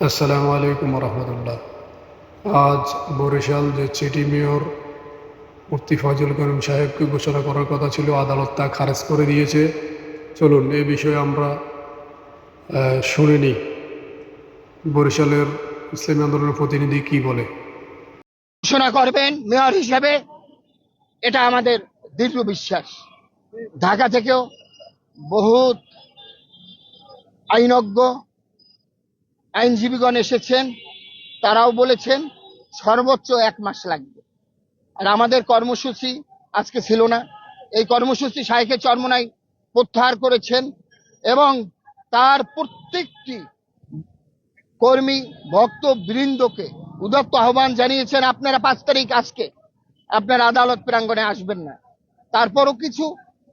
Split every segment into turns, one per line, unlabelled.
আসসালামু আলাইকুম রহমতুল্লাহ আজ বরিশাল যে সিটি মেয়র মুফতি ফজল করিম সাহেবকে ঘোষণা করার কথা ছিল, আদালত তা খারেজ করে দিয়েছে। চলুন, এ বিষয়ে আমরা শুনে নিই। বরিশালের ইসলামী আন্দোলনের প্রতিনিধি কি বলে?
ঘোষণা করবেন মেয়র হিসেবে, এটা আমাদের দৃঢ় বিশ্বাস। ঢাকা থেকেও বহুত আইনজ্ঞ আইনজীবীগণ এসেছেন, তারাও বলেছেন সর্বোচ্চ এক মাস লাগবে। আর আমাদের কর্মসূচি আজকে ছিল না। এই কর্মসূচি শাইখে চরমনাই প্রত্যাহার করেছেন এবং তার প্রত্যেকটি কর্মী, ভক্ত, বৃন্দকে উদত্ত আহ্বান জানিয়েছেন, আপনারা পাঁচ তারিখ আজকে আপনারা আদালত প্রাঙ্গণে আসবেন না। তারপরও কিছু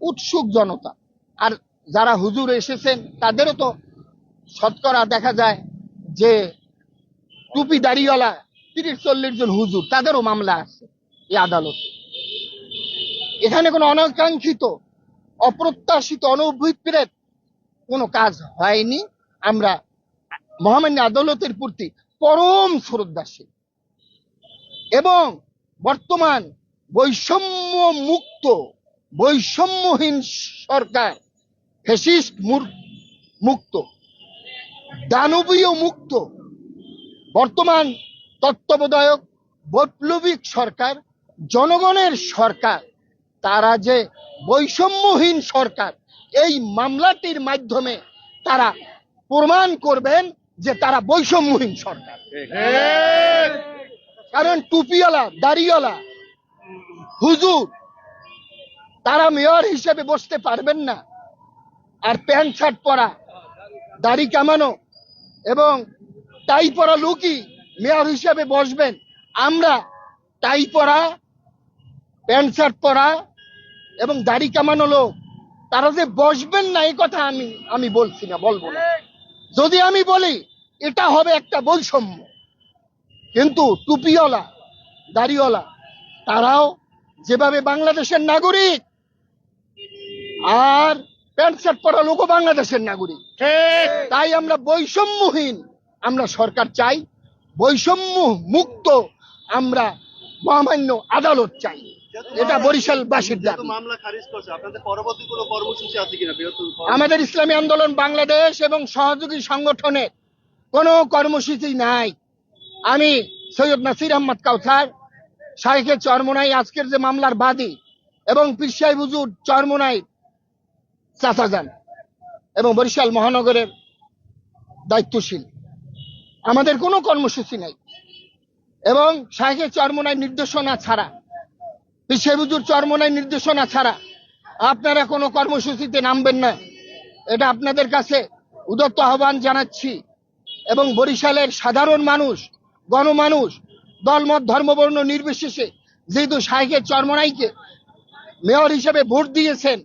উৎসুক জনতা, আর যারা হুজুর এসেছেন, তাদেরও তো শতকরা দেখা যায় যে টুপি দাড়িওয়ালা তিরিশ, চল্লিশ জন হুজুর, তাদেরও মামলা আছে এই আদালতে। এখানে কোনো অনাকাঙ্ক্ষিত, অপ্রত্যাশিত, অনভিপ্রেত কোনো কাজ হয়নি। আমরা মহামান্য আদালতের প্রতি পরম শ্রদ্ধাশীল। এবং বর্তমান বৈষম্য মুক্ত বৈষম্যহীন সরকার ফেসিস্ট মুক্ত। দানবীয় মুক্ত। বর্তমান তত্ত্বাবধায়ক বৈপ্লবিক সরকার, জনগণের সরকার, তারা যে বৈষম্যহীন সরকার, এই মামলাটির মাধ্যমে তারা প্রমাণ করবেন যে তারা বৈষম্যহীন সরকার। কারণ টুপিওয়ালা, দাড়িওয়ালা, হুজুর, তারা মেয়র হিসেবে বসতে পারবেন না। আর প্যান্ট শার্ট পরা দাড়ি কামানো এবং টাই পরা লোকই মেয়র হিসাবে বসবেন। আমরা টাই পরা, প্যান্ট শার্ট পরা এবং দাড়ি কামানো লোক, তারা যে বসবেন না এই কথা আমি আমি বলছি না, বলব না। যদি আমি বলি, এটা হবে একটা বৈষম্য। কিন্তু টুপিওয়ালা, দাড়িওয়ালা, তারাও যেভাবে বাংলাদেশের নাগরিক, আর প্যান্ট শার্ট পরা লোকও বাংলাদেশের নাগরিক। তাই আমরা বৈষম্যহীন আমরা সরকার চাই বৈষম্য মুক্ত আমরা মহামান্য আদালত চাই। এটা বরিশালবাসীর দাবি।
মামলা খারিজ করছে আপনাদের পরবর্তী কোনো কর্মসূচি আছে কিনা বৃহত্তর
আমাদের ইসলামী আন্দোলন বাংলাদেশ এবং সহযোগী সংগঠনের কোনো কর্মসূচি নাই। আমি সৈয়দ নাসির আহমদ কাউসার শাহেখে চরমোনাই আজকের যে মামলার বাদী এবং পিসাই বুজুর চরমোনাই চাচাজান এবং বরিশাল মহানগরের দায়িত্বশীল। আমাদের কোনো কর্মসূচি নাই এবং শাহেখে চরমোনাই নির্দেশনা ছাড়া পিসাই বুজুর চরমোনাই নির্দেশনা ছাড়া আপনারা কোনো কর্মসূচিতে নামবেন না। এটা আপনাদের কাছে উদত্ত আহ্বান জানাচ্ছি এবং বরিশালের সাধারণ মানুষ, গণমানুষ দলমত ধর্মবর্ণ নির্বিশেষে যেহেতু শাহেখের চরমনাইকে মেয়র হিসেবে ভোট দিয়েছেন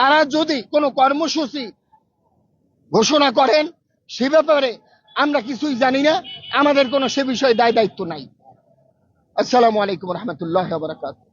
তারা যদি কোনো কর্মসূচি ঘোষণা করেন, সে ব্যাপারে আমরা কিছুই জানি না। আমাদের কোনো সে বিষয়ে দায় দায়িত্ব নাই। আসসালামু আলাইকুম রহমতুল্লাহ বারাকাতুহ।